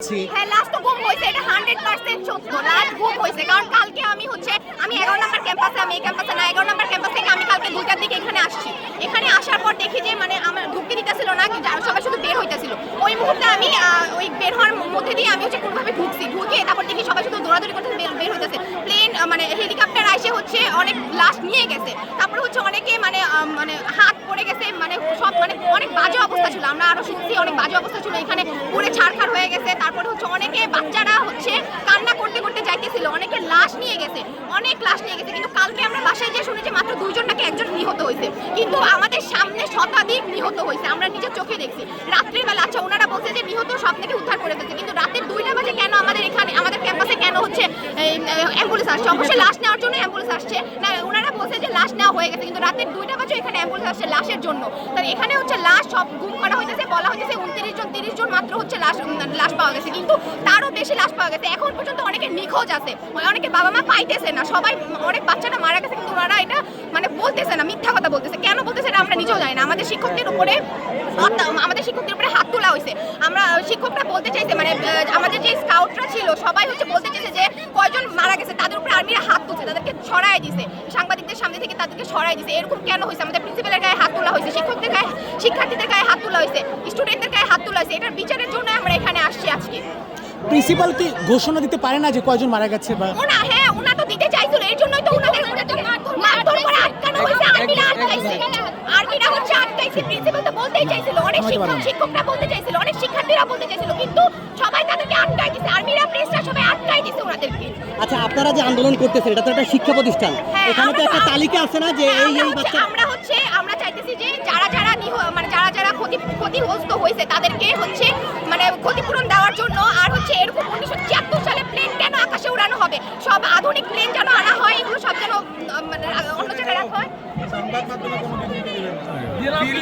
হ্যাঁ লাস্ট তো গুম হয়েছে এটা হান্ড্রেড পার্সেন্ট সত্য। লাস্ট গুম হয়েছে কারণ কালকে আমি হচ্ছে, আমি এগারো নম্বর ক্যাম্পাসে আমি এই ক্যাম্পাসে না, এগারো নম্বর ক্যাম্পাস থেকে আমি কালকে দুইটার দিকে এখানে আসছি। এখানে আসার পর দেখি যে মানে আমার ঢুকতে দিতেছিল না সবাই শুধু বের হইতেছিল। ওই মুহূর্তে আমি ওই বের হওয়ার মধ্যে দিয়ে আমি হচ্ছে কোনোভাবে ঢুকছি। ঢুকে তারপর দেখি সবাই শুধু দৌড়াদৌড়ি করতে বের হইতেছে। প্লেন মানে হেলিকপ্টার এসে হচ্ছে অনেক লাশ নিয়ে গেছে। তারপরে হচ্ছে অনেকে মানে মানে হাত পড়ে গেছে মানে সব মানে অনেক বাজে অবস্থা ছিল। আমরা আরও শুনছি, অনেক বাজে অবস্থা ছিল এখানে পুরে ছাড়খাড় হয়ে গেছে তারপরে হচ্ছে অনেকে বাচ্চারা হচ্ছে কান্না করতে করতে যাইতেছিল, অনেকে লাশ নিয়ে গেছে, অনেক লাশ নিয়ে গেছে, কিন্তু কালকে আমরা বাসায় যে শুনেছি মাত্র দুইজন নাকি একজন নিহত হয়েছে, কিন্তু আমাদের সামনে শতাধিক নিহত হয়েছে, আমরা নিজের চোখে দেখছি। রাত্রিবেলা আচ্ছা ওনারা বলছে যে নিহত সব থেকে উদ্ধার করে ফেলছে কিন্তু রাতের দুইটা বাজে কেন আমাদের এখানে আমাদের ক্যাম্পাসে কেন হচ্ছে অ্যাম্বুলেন্স আসছে। অবশ্যই লাশ নেওয়ার জন্য অ্যাম্বুলেন্স আসছে। না, ওনারা বলছে যে লাশ নেওয়া হয়ে গেছে, কিন্তু রাতের দুইটা বাজে এখানে অ্যাম্বুলেন্স আসছে লাশের জন্য। তাই এখানে হচ্ছে লাশ সব গুম করা হয়েছে বলা হয়েছে উনত্রিশ জন, তিরিশ জন মাত্র হচ্ছে লাশ লাশ পাওয়া গেছে। কিন্তু তারও বেশি লাশ পাওয়া গেছে। এখন পর্যন্ত অনেকে নিখোঁজ আছে। অনেকে বাবা মা পাইতেছে না। সবাই, অনেক বাচ্চারা মারা গেছে, কিন্তু ওনারা এটা মানে বলতেছে না, মিথ্যা কথা বলতেছে। কেন বলতেছে এটা আমরা নিজেও জানি না। আমাদের শিক্ষকদের উপরে আমাদের শিক্ষকদের উপরে হাত তোলা হয়েছে আমরা, শিক্ষকরা বলতে চাইছে মানে আমাদের যে স্কাউটরা ছিল, সবাই হচ্ছে বলতে চাইছে যে কয়জন মারা আর্মিরা হাত তুলছে তাদেরকে ছড়াই দিছে। সাংবাদিকদের সামনে থেকে তাদেরকে ছড়াই দিছে। এরকম কেন হয়েছে? আমাদের প্রিন্সিপালের গায়ে হাত তোলা হয়েছে শিক্ষকদের গায়ে শিক্ষার্থীদের গায়ে হাত তোলা হয়েছে স্টুডেন্টদের গায়ে হাত তোলা হয়েছে। এটার বিচারের জন্য আমরা এখানে আসছি আজকে। প্রিন্সিপাল কি ঘোষণা দিতে পারে না যে কয়জন মারা গেছে বা ওনা হ্যাঁ ওনা তো দিতে চাইছিল এর জন্যই তো ওনাদের মারধর করে আটকানো হয়েছে আর্মিরা আটকাইছে। আর্মিরা হচ্ছে আটকাইছে প্রিন্সিপাল তো বলতেই চাইছিল অনেক শিক্ষক শিক্ষকরা বলতে চাইছিল অনেক শিক্ষার্থীরা বলতে চাইছিল কিন্তু সবাই তাদেরকে আটকাই দিছে আর্মিরা প্রেসরা সবাই আটকাই দিছে ওনাদেরকে। আচ্ছা আপনারা যে আন্দোলন করতেছেন এটা তো একটা শিক্ষা প্রতিষ্ঠান। হ্যাঁ, এখানে তো একটা তালিকা আছে না যে হ্যাঁ, এই এই বাচ্চা আমরা হচ্ছে আমরা চাইতেছি যে যারা যারা মানে যারা যারা ক্ষতি ক্ষতিগ্রস্ত হয়েছে তাদেরকে হচ্ছে মানে ক্ষতিপূরণ দেওয়ার জন্য আর হচ্ছে এরকম উনিশশো ছিয়াত্তর সালে প্লেন কেন আকাশে উড়ানো হবে? সব আধুনিক প্লেন যেন আনা হয় এগুলো সব যেন মানে, অন্য জায়গায় রাখা হয়।